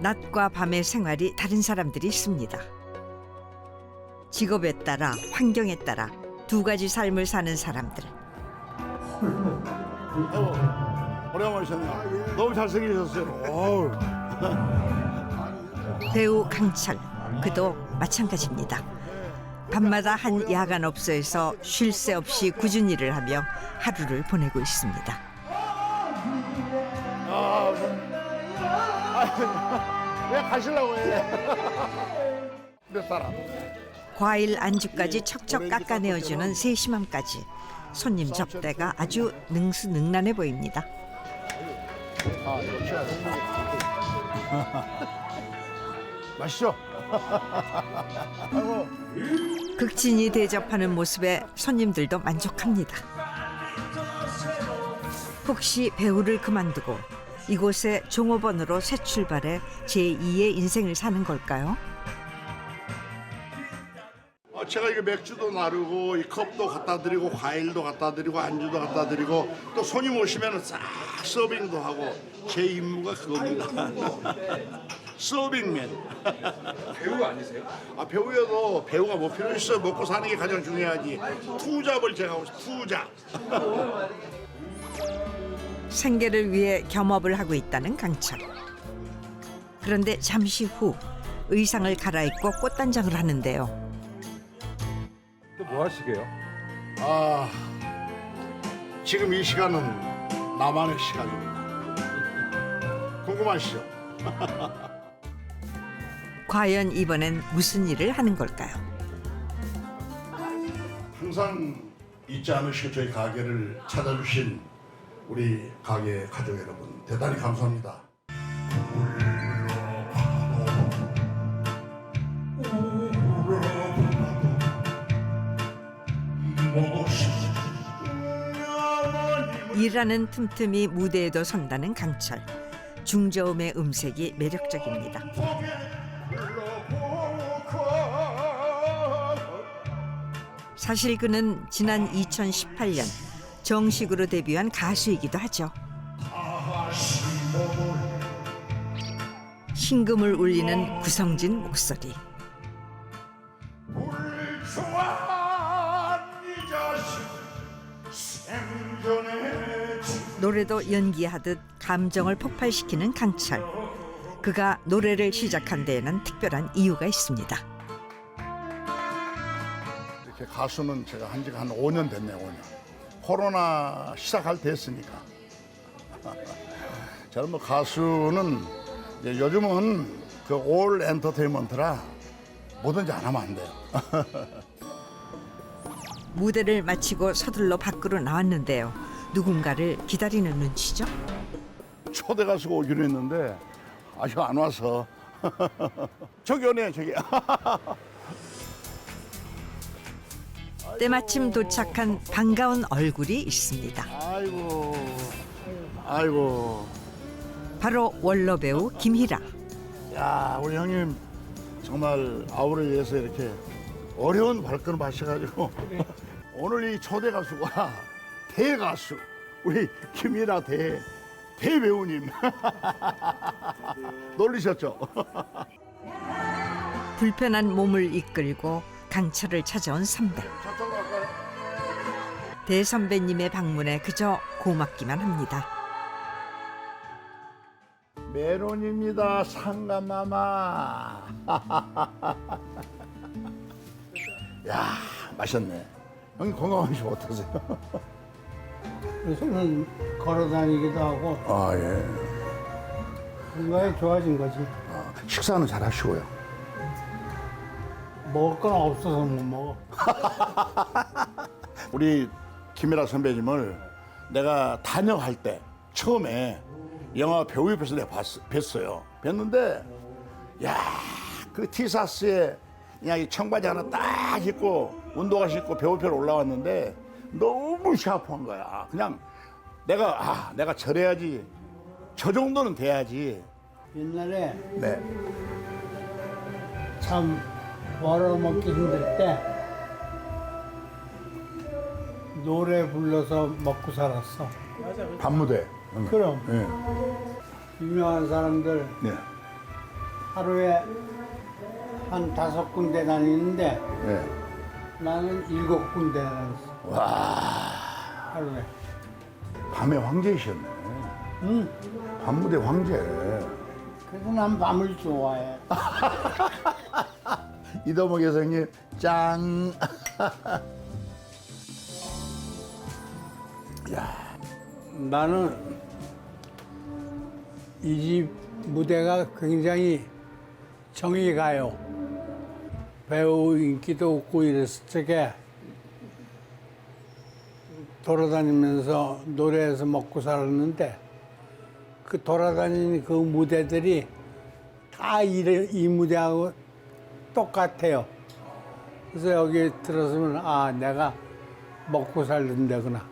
낮과 밤의 생활이 다른 사람들이 있습니다. 직업에 따라 환경에 따라 두 가지 삶을 사는 사람들. 오래간만에 오셨네요. 너무 잘생기셨어요. 어우. 배우 강철 그도 마찬가지입니다. 밤마다 한 야간 업소에서 쉴 새 없이 꾸준히 일을 하며 하루를 보내고 있습니다. 아, 아, 왜 가시려고 해? 몇 사람? 과일 안주까지 척척 깎아내어주는 세심함까지 손님 접대가 아주 능수능란해 보입니다. 아, 취하죠. 맛있죠? 아이고, 극진히 대접하는 모습에 손님들도 만족합니다. 혹시 배우를 그만두고 이곳에 종업원으로 새 출발해 제2의 인생을 사는 걸까요? 어, 제가 이거 맥주도 나르고 이 컵도 갖다 드리고 과일도 갖다 드리고 안주도 갖다 드리고 또 손님 오시면 싹 서빙도 하고 제 임무가 그겁니다. 서빙맨. 배우 아니세요? 아 배우여도 배우가 뭐 필요 있어 먹고 사는 게 가장 중요하지. 투잡을 제가 하고 있어요. 투잡. 생계를 위해 겸업을 하고 있다는 강철. 그런데 잠시 후 의상을 갈아입고 꽃단장을 하는데요. 또 뭐 하시게요? 아 지금 이 시간은 나만의 시간입니다. 궁금하시죠? 과연 이번엔 무슨 일을 하는 걸까요? 항상 잊지 않으시고 저희 가게를 찾아주신 우리 가게 가족 여러분 대단히 감사합니다. 일하는 틈틈이 무대에도 선다는 강철. 중저음의 음색이 매력적입니다. 사실 그는 지난 2018년 정식으로 데뷔한 가수이기도 하죠. 신금을 울리는 구성진 목소리. 노래도 연기하듯 감정을 폭발시키는 강철. 그가 노래를 시작한 데에는 특별한 이유가 있습니다. 이렇게 가수는 제가 한 지가 한 5년 됐네요, 5년. 코로나 시작할 때 했으니까. 저는 뭐 가수는 요즘은 그 올 엔터테인먼트라 뭐든지 안 하면 안 돼요. 무대를 마치고 서둘러 밖으로 나왔는데요. 누군가를 기다리는 눈치죠. 초대 가수가 오기로 했는데 아직 안 와서 저기 오네 저기 때마침 도착한 반가운 얼굴이 있습니다. 아이고 아이고 바로 원로 배우 김희라. 야 우리 형님 정말 아우를 위해서 이렇게 어려운 발걸음 하셔가지고 오늘 이 초대 가수가 대가수 우리 김이라 대 대배우님 놀리셨죠? 불편한 몸을 이끌고 강철을 찾아온 선배. 대선배님의 방문에 그저 고맙기만 합니다. 메론입니다 상감마마 야 맛있네 형님 건강하시고 어떠세요? 요새는 걸어 다니기도 하고 아 예 건강이 좋아진 거지. 식사는 잘 하시고요 먹을 건 없어서 못 먹어. 우리 김혜라 선배님을 내가 단역할 때 처음에 영화 배우 옆에서 내가 봤, 뵀어요. 뵀는데 야 그 티사스에 그냥 이 청바지 하나 딱 입고 운동화 신고 배우 옆에 올라왔는데 너무 샤프한 거야. 그냥 내가 아 내가 저래야지 저 정도는 돼야지. 옛날에 네. 참 벌어먹기 힘들 때 노래 불러서 먹고 살았어. 밤무대. 그럼 네. 유명한 사람들 네. 하루에 한 다섯 군데 다니는데 예. 나는 일곱 군데 다녔어. 와, 하루에. 밤의 황제이셨네. 응. 밤무대 황제. 그래서 난 밤을 좋아해. 이도목 여성님 짱. 나는 이 집 무대가 굉장히 정이 가요. 배우 인기도 없고 이랬을 적에 돌아다니면서 노래해서 먹고 살았는데 그 돌아다니는 그 무대들이 다 이 무대하고 똑같아요. 그래서 여기 들어서면 아 내가 먹고 살던 데구나.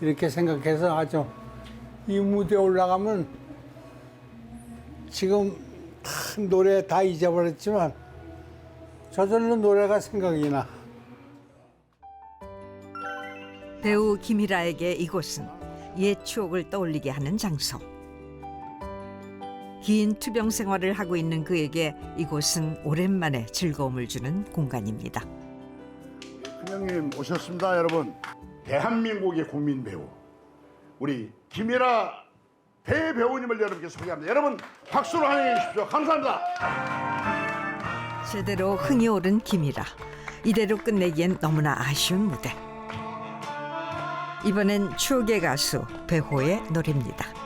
이렇게 생각해서 아주 이 무대에 올라가면 지금 다 노래 다 잊어버렸지만 저절로 노래가 생각이 나. 배우 김희라에게 이곳은 옛 추억을 떠올리게 하는 장소. 긴 투병 생활을 하고 있는 그에게 이곳은 오랜만에 즐거움을 주는 공간입니다. 큰형님 오셨습니다, 여러분. 대한민국의 국민 배우 우리 김일아 대배우님을 여러분께 소개합니다. 여러분 박수로 환영해 주십시오. 감사합니다. 제대로 흥이 오른 김이라 이대로 끝내기엔 너무나 아쉬운 무대. 이번엔 추억의 가수 배호의 노래입니다.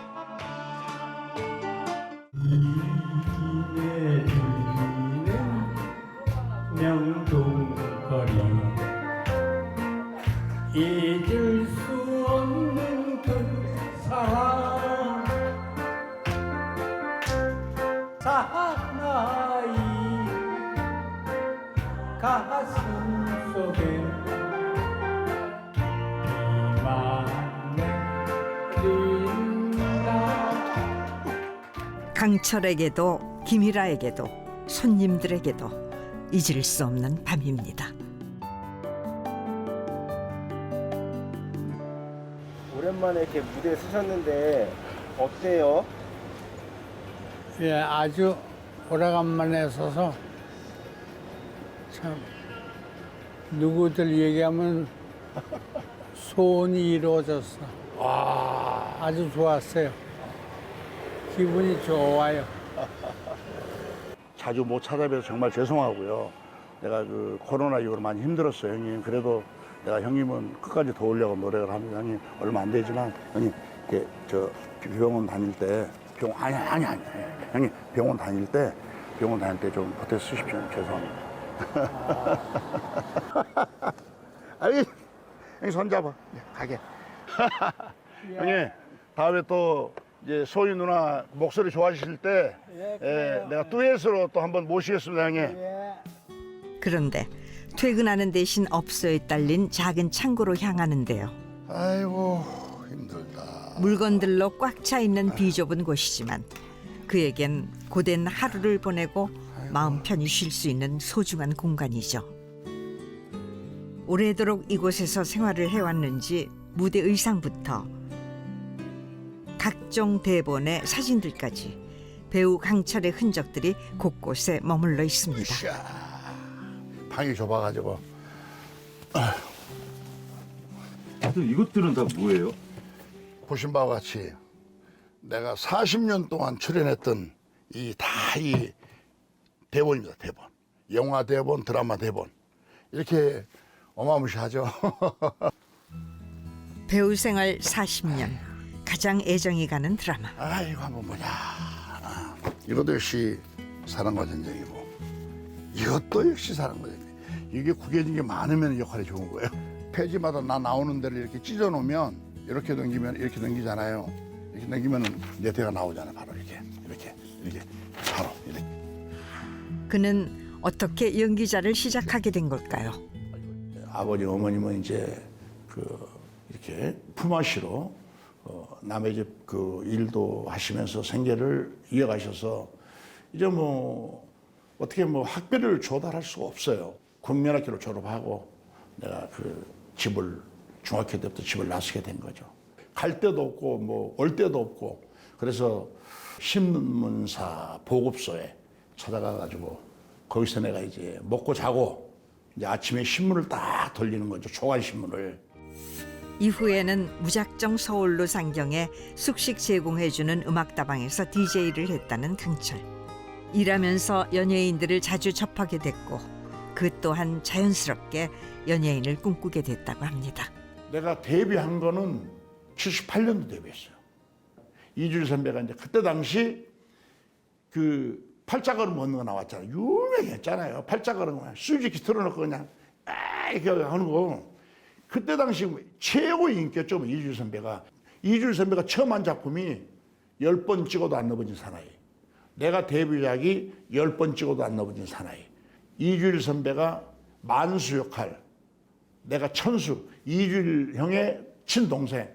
철에게도 김희라에게도 손님들에게도 잊을 수 없는 밤입니다. 오랜만에 이렇게 무대에 서셨는데 어때요? 예, 아주 오래간만에 서서 참 누구들 얘기하면 소원이 이루어졌어. 와, 아주 좋았어요. 기분이 좋아요. 자주 못 찾아뵈서 정말 죄송하고요. 내가 그 코로나 이후로 많이 힘들었어요, 형님. 그래도 내가 형님은 끝까지 도우려고 노력을 합니다, 형님. 얼마 안 되지만 형님, 이렇게 저 병원 다닐 때 병 아니 아니 아니 형님 병원 다닐 때 병원 다닐 때 좀 보태 쓰십시오. 죄송합니다. 아이 형님 손 잡아 네, 가게. 형님 다음에 또 이제 소희 누나 목소리 좋아지실 때 예, 예, 그래요. 내가 듀엣으로 또 한번 모시겠습니다 형님. 예. 그런데 퇴근하는 대신 업소에 딸린 작은 창고로 향하는데요. 아이고 힘들다. 물건들로 꽉 차 있는 비좁은 곳이지만 그에겐 고된 하루를 보내고 마음 편히 쉴 수 있는 소중한 공간이죠. 오래도록 이곳에서 생활을 해왔는지 무대 의상부터 각종 대본의 사진들까지 배우 강철의 흔적들이 곳곳에 머물러 있습니다. 방이 좁아가지고 다들 이것들은 다 뭐예요? 보신 바와 같이 내가 40년 동안 출연했던 이 다 이 대본입니다 대본. 영화 대본, 드라마 대본 이렇게 어마무시하죠. 배우 생활 40년 가장 애정이 가는 드라마. 아이고 한번 보자. 아, 이것도 역시 사랑과 전쟁이고 이것도 역시 사랑과 전쟁. 이게 구겨진 게 많으면 역할이 좋은 거예요. 페이지마다 나 나오는 데를 이렇게 찢어 놓으면 이렇게 넘기면 이렇게 넘기잖아요. 이렇게 넘기면은 내 대가 나오잖아요. 바로 이렇게 이렇게 이렇게 바로 이렇게. 그는 어떻게 연기자를 시작하게 된 걸까요? 아버지 어머님은 이제 그 이렇게 품앗이로 어, 남의 집그 일도 하시면서 생계를 이어가셔서 이제 뭐 어떻게 뭐 학비를 조달할 수가 없어요. 국민학교를 졸업하고 내가 그 집을 중학교 때부터 집을 나서게 된 거죠. 갈 데도 없고 뭐 올 데도 없고 그래서 신문사 보급소에 찾아가 가지고 거기서 내가 이제 먹고 자고 이제 아침에 신문을 딱 돌리는 거죠. 초간 신문을. 이후에는 무작정 서울로 상경해 숙식 제공해주는 음악다방에서 DJ를 했다는 강철. 일하면서 연예인들을 자주 접하게 됐고 그 또한 자연스럽게 연예인을 꿈꾸게 됐다고 합니다. 내가 데뷔한 거는 78년도 데뷔했어요. 이주일 선배가 이제 그때 당시 그 팔자걸음 먹는 거 나왔잖아요. 유명했잖아요. 팔자걸음 수지기 틀어놓고 그냥 아 이렇게 하는 거. 그때 당시 최고 인기였죠. 이주일 선배가. 이주일 선배가 처음 한 작품이 열 번 찍어도 안 넘어진 사나이. 내가 데뷔작이 열 번 찍어도 안 넘어진 사나이. 이주일 선배가 만수 역할. 내가 천수 이주일 형의 친동생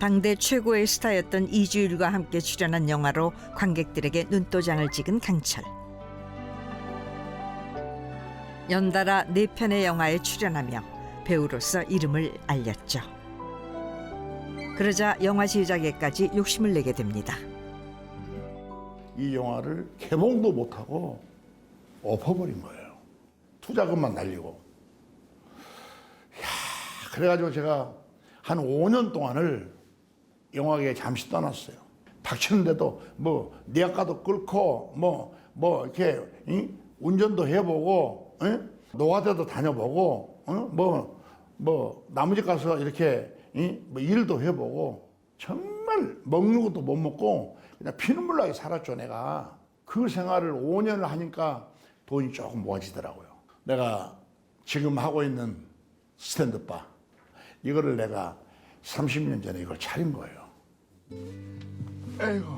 당대 최고의 스타였던 이주일과 함께 출연한 영화로 관객들에게 눈도장을 찍은 강철. 연달아 네 편의 영화에 출연하며 배우로서 이름을 알렸죠. 그러자 영화 제작에까지 욕심을 내게 됩니다. 이 영화를 개봉도 못하고 엎어버린 거예요 투자금만 날리고 야 그래가지고 제가 한 5년 동안을 영화계에 잠시 떠났어요 닥치는데도 뭐 니아까도 끌고 뭐뭐 이렇게 이? 운전도 해보고 이? 노가다도 다녀보고 뭐뭐 뭐 나무집 가서 이렇게 이? 뭐 일도 해보고 정말 먹는 것도 못 먹고 그냥 피눈물 나게 살았죠 내가. 그 생활을 5년을 하니까 돈이 조금 모아지더라고요. 내가 지금 하고 있는 스탠드바. 이거를 내가 30년 전에 이걸 차린 거예요.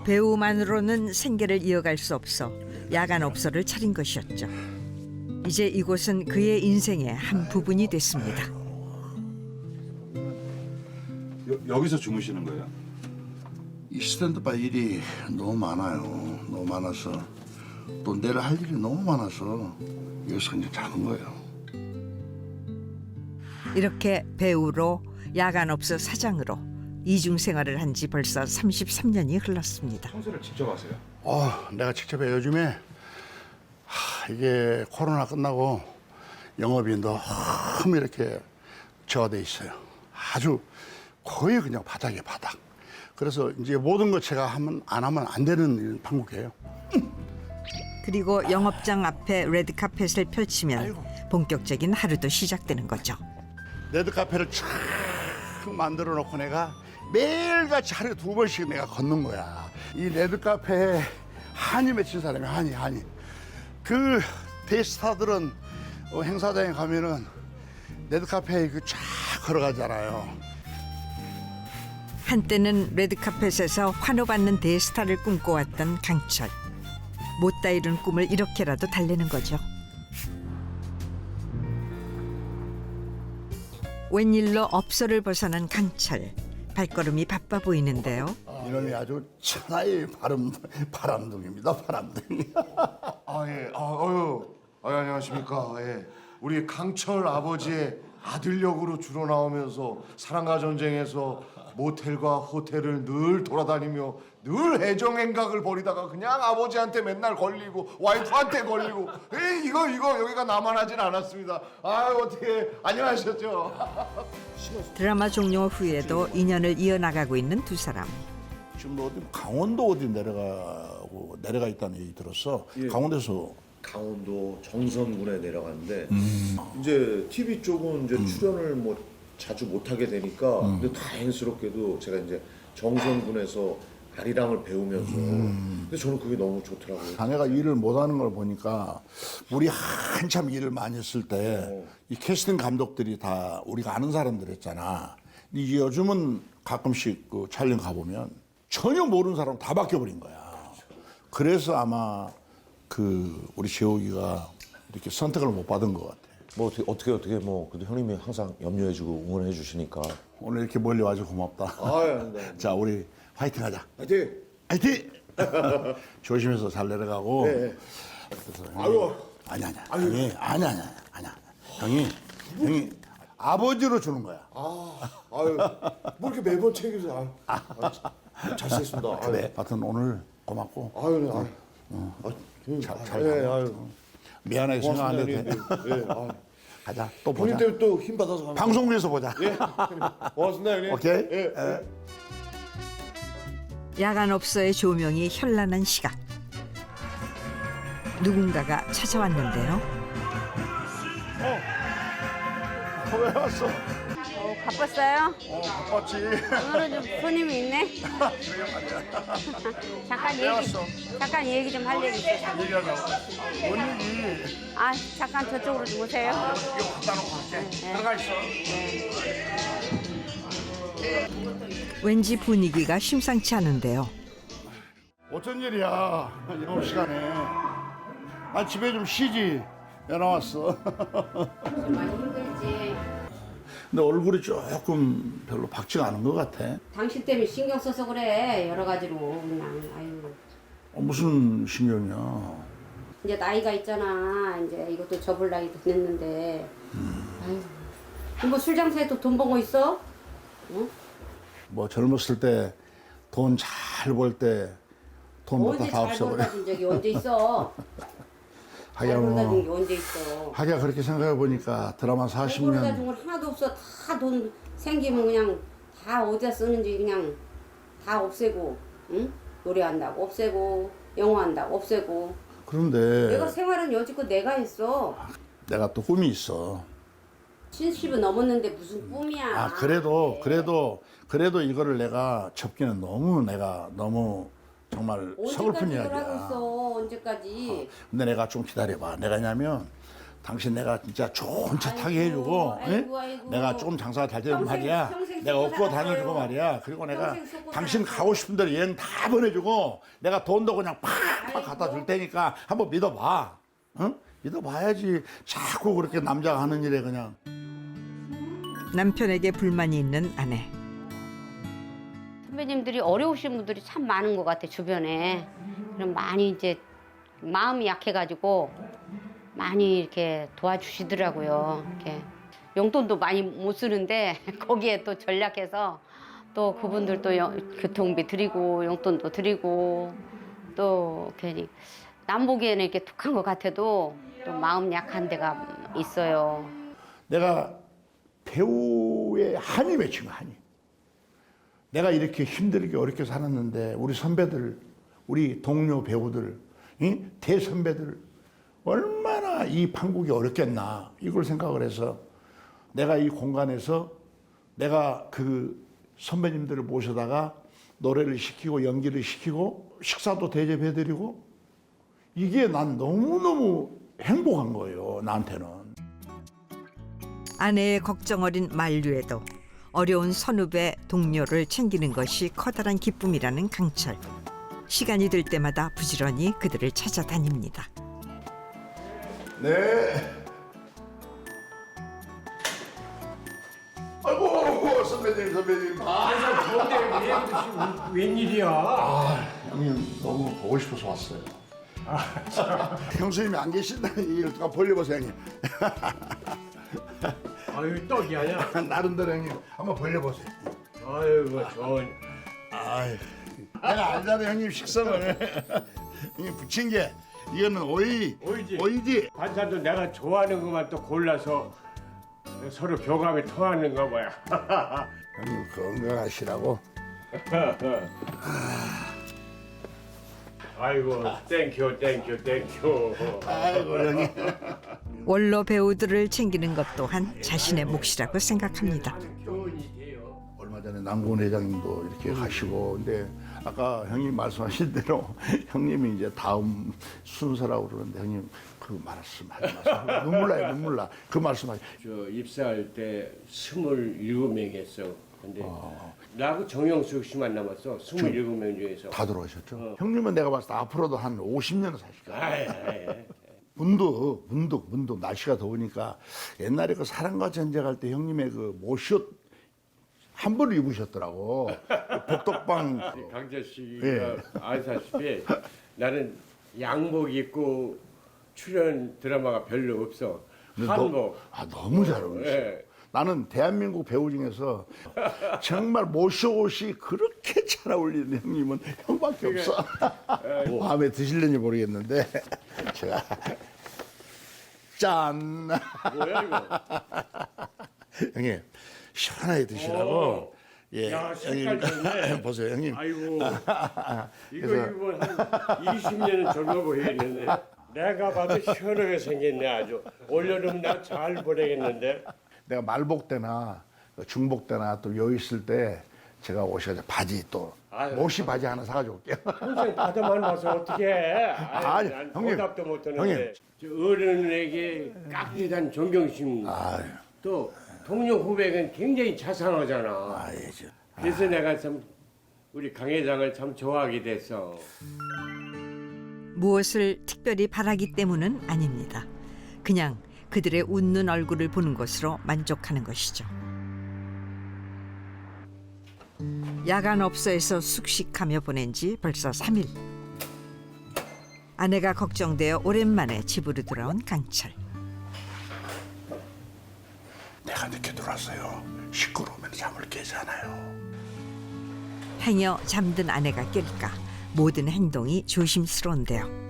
배우만으로는 생계를 이어갈 수 없어. 야간 업소를 차린 것이었죠. 이제 이곳은 그의 인생의 한 부분이 됐습니다. 여, 여기서 주무시는 거예요? 이 스탠드바 일이 너무 많아요 너무 많아서 또 내일 할 일이 너무 많아서 여기서 이제 자는 거예요 이렇게 배우로 야간업소 사장으로 이중 생활을 한 지 벌써 33년이 흘렀습니다. 청소를 직접 하세요? 어, 내가 직접 해 요즘에 하, 이게 코로나 끝나고 영업이 너무 이렇게 저하돼 있어요. 아주 거의 그냥 바닥에 바닥. 그래서 이제 모든 것 제가 하면 안 하면 안 되는 판국이에요. 그리고 영업장 앞에 레드 카펫을 펼치면 본격적인 하루도 시작되는 거죠. 레드 카페를 쫙 만들어 놓고 내가 매일같이 하루에 두 번씩 내가 걷는 거야. 이 레드 카페에 한이 맺힌 사람이 한이 한이. 그 대스타들은 어, 행사장에 가면은 레드 카페에 그쫙 걸어가잖아요. 한때는 레드카펫에서 환호받는 대스타를 꿈꿔왔던 강철. 못다 이룬 꿈을 이렇게라도 달래는 거죠. 웬일로 업소를 벗어난 강철. 발걸음이 바빠 보이는데요. 이놈이 아주 천하의 바람 바람둥입니다. 바람둥이. 아, 예. 아, 어유. 아, 안녕하십니까. 예. 우리 강철 아버지의 아들 역으로 주로 나오면서 사랑과 전쟁에서 모텔과 호텔을 늘 돌아다니며 늘 애정 행각을 벌이다가 그냥 아버지한테 맨날 걸리고 와이프한테 걸리고 에이, 이거 이거 여기가 나만 하진 않았습니다. 아, 어떻게 안녕하셨죠? 드라마 종료 후에도 인연을 이어나가고 있는 두 사람. 지금 어디 강원도 어디 내려가 고 내려가 있다는 얘기 들었어. 강원도에서 강원도 정선군에 내려갔는데 음. 이제 TV 쪽은 이제 출연을 뭐 자주 못 하게 되니까 음. 근데 다행스럽게도 제가 이제 정선군에서 아리랑을 배우면서 음. 근데 저는 그게 너무 좋더라고요. 자네가 일을 못하는 걸 보니까 우리 한참 일을 많이 했을 때 이 캐스팅 감독들이 다 우리가 아는 사람들이었잖아. 근데 이제 요즘은 가끔씩 그 촬영 가보면 전혀 모르는 사람 다 바뀌어버린 거야. 그래서 아마 그 우리 재욱이가 이렇게 선택을 못 받은 것 같아. 뭐 어떻게 어떻게 어떻게 뭐 그래도 형님이 항상 염려해주고 응원해 주시니까 오늘 이렇게 멀리 와서 고맙다. 아유, 네. 자, 우리 화이팅 하자. 화이팅! 화이팅! 조심해서 잘 내려가고. 그래서 형이, 아니 아니 아니 아니 아니 아니 형이 형이 아버지로 주는 거야. 아유, 뭐 이렇게 매번 챙겨서 아유, 아, 잘 쓰겠습니다. 아유, 그래. 하여튼 오늘 고맙고. 아유, 네, 아유. 잘, 잘 예, 가고. 아유. 미안하게 생각 안 해도 돼. 고맙습니다, 형님. 예, 아유. 가자. 또 형님 보자. 때문에 또 힘 받아서 갑니다. 방송국에서 보자. 고맙습니다, 형님. 오케이. 예. 예. 야간 업소의 조명이 현란한 시각. 누군가가 찾아왔는데요. 왜 왔어? 바빴어요? 어, 바빴지. 오늘은 좀 손님이 있네. 잠깐 얘기 잠깐 얘기 좀 할 얘기 있어요. 얘기하자고. 뭔 얘기? 아 잠깐 저쪽으로 좀 오세요. 이거 갖다 놓고 갈게. 들어가 있어. 왠지 분위기가 심상치 않은데요. 어쩐 일이야 영업 시간에 아 집에 좀 쉬지 왜 나왔어. 근데 얼굴이 조금 별로 밝지가 않은 것 같아. 당신 때문에 신경 써서 그래 여러 가지로. 그냥 아유. 어, 무슨 신경이야? 이제 나이가 있잖아. 이제 이것도 접을 나이도 됐는데. 아유. 뭐 술 장사에도 돈 번 거 있어? 뭐 젊었을 때 돈 잘 벌 때돈 언제 벌다 다잘 없애버려. 준 적이 언제 있어? 잘 하기야 준게뭐 언제 있어? 하기야 그렇게 생각해 보니까 드라마 잘 벌어다 40년 준건 하나도 없어. 다 돈 생기면 그냥 다 어디다 쓰는지 그냥 다 없애고, 응? 노래한다고 없애고, 영어 한다고 없애고. 그런데 내가 생활은 여지껏 내가 했어. 내가 또 꿈이 있어 70은 넘었는데 무슨 꿈이야. 아 그래도 그래도 그래도 이거를 내가 접기는 너무 내가 너무 정말 서글픈 언제까지 이야기야 하고 있어? 언제까지? 근데 내가 좀 기다려봐. 내가 냐면 당신 내가 진짜 좋은 차 타게 아이고, 해주고 아이고, 예? 아이고. 내가 좀 장사가 잘 되면 평생, 말이야. 평생 내가 업고 다녀주고. 말이야. 그리고 내가 평생 당신. 가고 싶은 대로 여행 다 보내주고 내가 돈도 그냥 팍팍 갖다 줄 테니까 한번 믿어봐. 응? 믿어봐야지. 자꾸 그렇게 남자가 하는 일에 그냥. 남편에게 불만이 있는 아내. 선배님들이 어려우신 분들이 참 많은 것 같아 주변에. 그럼 많이 이제 마음이 약해가지고 많이 이렇게 도와주시더라고요. 이렇게 용돈도 많이 못 쓰는데 거기에 또 전략해서 또 그분들 또 여- 교통비 드리고 용돈도 드리고 또 괜히 남 보기에는 이렇게 툭한 것 같아도 또 마음 약한 데가 있어요. 내가 배우의 한이 맺힌 거야, 한이. 내가 이렇게 힘들게 어렵게 살았는데 우리 선배들, 우리 동료 배우들, 이 대선배들 얼마나 이 판국이 어렵겠나 이걸 생각을 해서 내가 이 공간에서 내가 그 선배님들을 모셔다가 노래를 시키고 연기를 시키고 식사도 대접해드리고 이게 난 너무너무 행복한 거예요, 나한테는. 아내의 걱정 어린 만류에도 어려운 선후배 동료를 챙기는 것이 커다란 기쁨이라는 강철. 시간이 될 때마다 부지런히 그들을 찾아다닙니다. 네. 아이고 선배님 선배님. 아, 더운데 왜 웬일이야? 형님 너무 보고 싶어서 왔어요. 형수님이 안 계신다는 얘기를 누가 벌려보세요 형님. 아유 떡이 아니야. 나름대로 형님 한번 벌려보세요. 아이고 좋은. 아이, 내가 알잖아 형님 식성을. 형님 붙인 게 이거는 오이. 오이지. 오이지. 반찬도 내가 좋아하는 것만 또 골라서 서로 교감이 통하는가 봐요. 형님 건강하시라고. 아이고 땡큐 땡큐 땡큐. 아이고 형님. 원로 배우들을 챙기는 것 또한 자신의 몫이라고 생각합니다. 얼마 전에 남궁 회장님도 이렇게 가시고 근데 아까 형님 말씀하신 대로 형님이 이제 다음 순서라고 그러는데 형님 그 말씀 하지 마세요 눈물 나요 눈물 나 그 말씀하지 저 입사할 때 스물일곱 명이었어. 근데 나하고 정영숙 씨만 남았어. 스물일곱 명 중에서. 다 들어가셨죠 형님은 내가 봤을 때 앞으로도 한 50년 사실 거예요 아이, 아이, 아이. 문득 문득 문득 날씨가 더우니까 옛날에 그 사랑과 전쟁할 때 형님의 그 모시옷 한 벌을 입으셨더라고 그 복덕방 강재 씨가 예. 아시다시피 나는 양복 입고 출연 드라마가 별로 없어. 근데 한복. 너, 아 너무 잘 어울리세요 예. 나는 대한민국 배우 중에서 정말 모셔옷이 그렇게 잘 어울리는 형님은 형밖에 없어. 마음에 드실는지 모르겠는데 제가 짠. 뭐야 이거? 형님 시원하게 드시라고. 예, 야, 색깔 좋네. 보세요, 형님. 아이고 이거 그래서- 입으면 한 20년은 젊어 보이겠는데 내가 봐도 시원하게 생겼네 아주 올여름 나 잘 보내겠는데 내가 말복 때나 중복 때나 또 여유 있을 때 제가 오셔서 바지 또 아유, 모시 바지 하나 사가지고 올게요. 평생 바다만 와서 어떻게 해? 아니, 난 형님, 보답도 못하는데 형님. 저 어른에게 깍듯한 존경심 아유, 또 동료 후배는 굉장히 자상하잖아 아이, 저. 그래서 내가 참 우리 강 회장을 참 좋아하게 됐어 무엇을 특별히 바라기 때문은 아닙니다. 그냥 그들의 웃는 얼굴을 보는 것으로 만족하는 것이죠. 야간 업소에서 숙식하며 보낸 지 벌써 3일. 아내가 걱정되어 오랜만에 집으로 돌아온 강철. 내가 늦게 들어왔어요. 시끄러우면 잠을 깨잖아요. 행여 잠든 아내가 깰까 모든 행동이 조심스러운데요.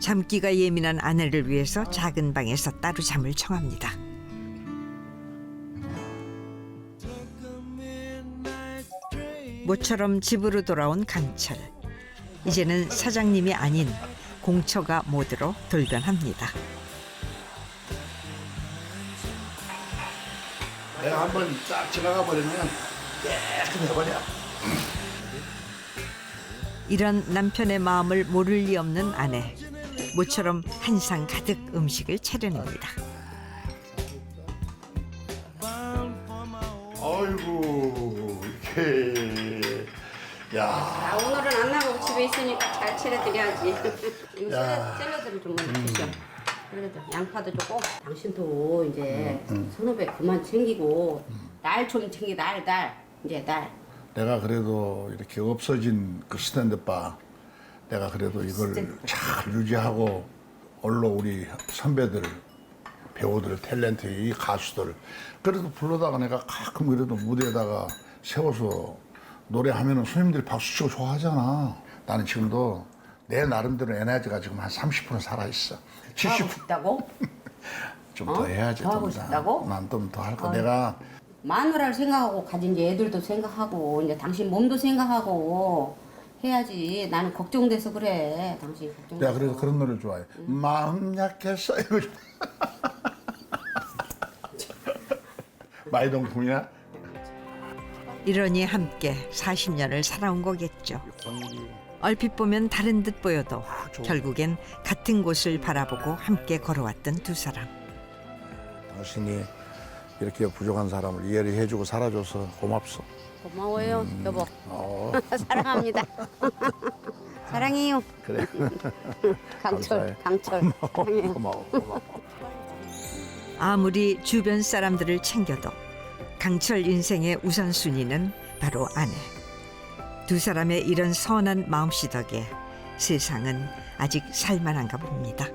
잠기가 예민한 아내를 위해서 작은 방에서 따로 잠을 청합니다. 모처럼 집으로 돌아온 강철. 이제는 사장님이 아닌 공처가 모드로 돌변합니다. 내가 한번 딱 지나가 버리면 깨끗해 버려. 이런 남편의 마음을 모를 리 없는 아내. 모처럼 한상 가득 음식을 차려냅니다. 아이고, 이렇게. 야, 아, 오늘은 안 나가고 집에 있으니까 잘 차려드려야지. 이거 야. 샐러드, 샐러드를 좀 먼저 드셔. 그래도 양파도 조금. 당신도 이제 선후배 그만 챙기고 날 좀 챙기 날 날. 이제 날. 내가 그래도 이렇게 없어진 그 스탠드바 내가 그래도 이걸 잘 유지하고 얼로 우리 선배들 배우들 탤런트 이 가수들 그래도 불러다가 내가 가끔 그래도 무대에다가 세워서 노래하면은 손님들이 박수 치고 좋아하잖아 나는 지금도 내 나름대로 에너지가 지금 한 30% 살아있어 더 하고 70%좀 싶다고? 더 어? 해야지 더 하고 좀 더. 싶다고? 난좀 더 할거 내가 마누라를 생각하고 가진 이제 애들도 생각하고 이제 당신 몸도 생각하고 해야지. 나는 걱정돼서 그래. 당신 걱정. 내가 그래서 그런 노래를 좋아해 마음 약했어 이거 좀- 마이동풍이야? 이러니 함께 40년을 살아온 거겠죠. 얼핏 보면 다른 듯 보여도 결국엔 같은 곳을 바라보고 함께 걸어왔던 두 사람. 당신이 이렇게 부족한 사람을 이해를 해주고 살아줘서 고맙소. 고마워요, 여보. 어, 사랑합니다. 사랑해요. 그래. 강철, 감사해. 강철. 사랑해요. 고마워, 고마워. 아무리 주변 사람들을 챙겨도 강철 인생의 우선순위는 바로 아내. 두 사람의 이런 선한 마음씨 덕에 세상은 아직 살만한가 봅니다.